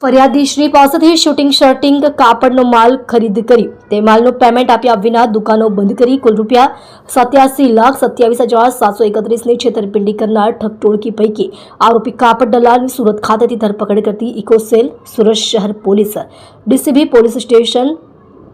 ફરિયાદીશ્રી પાસેથી શૂટિંગ શર્ટિંગ કાપડનો માલ ખરીદ કરી તે માલનું પેમેન્ટ આપ્યા વિના દુકાનો બંધ કરી કુલ રૂપિયા સત્યાસી લાખ સત્યાવીસ હજાર સાતસો એકત્રીસની છેતરપિંડી કરનાર ઠગટોળકી પૈકી આરોપી કાપડ દલાલની સુરત ખાતેથી ધરપકડ કરતી ઇકોસેલ સુરત શહેર police DCB police station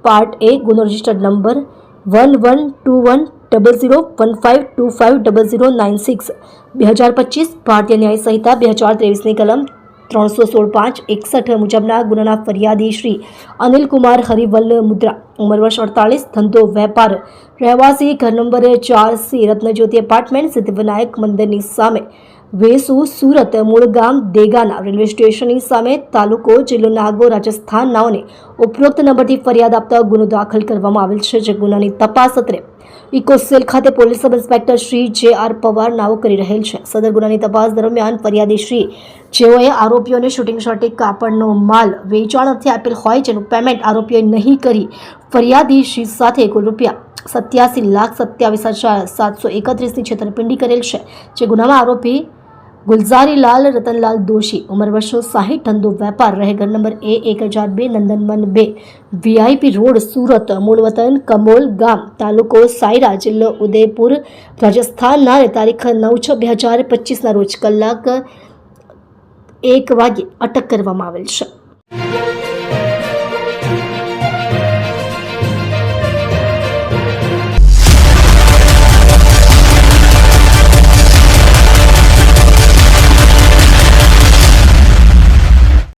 part A ગુનો registered number one one two one double zero one five two five double zero nine six બે હજાર પચીસ ભારતીય ન્યાય સંહિતા બે હજાર ત્રેવીસની કલમ ત્રણસો સોળ પાંચ એકસઠ મુજબના ગુનાના ફરિયાદી શ્રી અનિલકુમાર હરિવલ્લ મુદ્રા. ઉંમર વર્ષ અડતાલીસ, ધંધો, વેપાર, રહેવાસી, ઘર નંબર ચાર સી, રત્નજ્યોતિ એપાર્ટમેન્ટ, સિદ્ધિવિનાયક મંદિરની સામે. વેસુ, સુરત મૂળ ગામ દેગાના રેલવે સ્ટેશનની સામે તાલુકો, જિલ્લો, નાગો, રાજસ્થાન નાઓને ઉપરોક્ત નંબરથી ફરિયાદ આપતા ગુનો દાખલ કરવામાં આવેલ છે, જે ગુનાની તપાસ અત્રે ઇકોસેલ ખાતે police sub inspector Shri J R Pawar નાઓ કરી રહેલ છે. સદર ગુનાની તપાસ દરમિયાન ફરિયાદી શ્રી જેઓએ આરોપીઓને શૂટિંગ શર્ટિંગ કાપડનો માલ વેચાણ અર્થે આપેલ હોય જેનું પેમેન્ટ આરોપીઓએ નહીં કરી, ફરિયાદી શ્રી સાથે કુલ રૂપિયા સત્યાસી લાખ સત્યાવીસ હજાર સાતસો એકત્રીસની છેતરપિંડી કરેલ છે, જે ગુનામાં આરોપી ગુલઝારીલાલ રતનલાલ દોશી, ઉંમર વર્ષો સાહીઠ, ધંધો વેપાર રહેગર નંબર એ, એક હજાર બે, નંદનવન બે વીઆઈપી રોડ, સુરત, મૂળવતન, કમોલ ગામ, તાલુકો સાયરા, જિલ્લો ઉદયપુર રાજસ્થાનના તારીખ નવ છ, બે હજાર પચીસના રોજ કલાક એક વાગ્યે અટક કરવામાં આવેલ છે.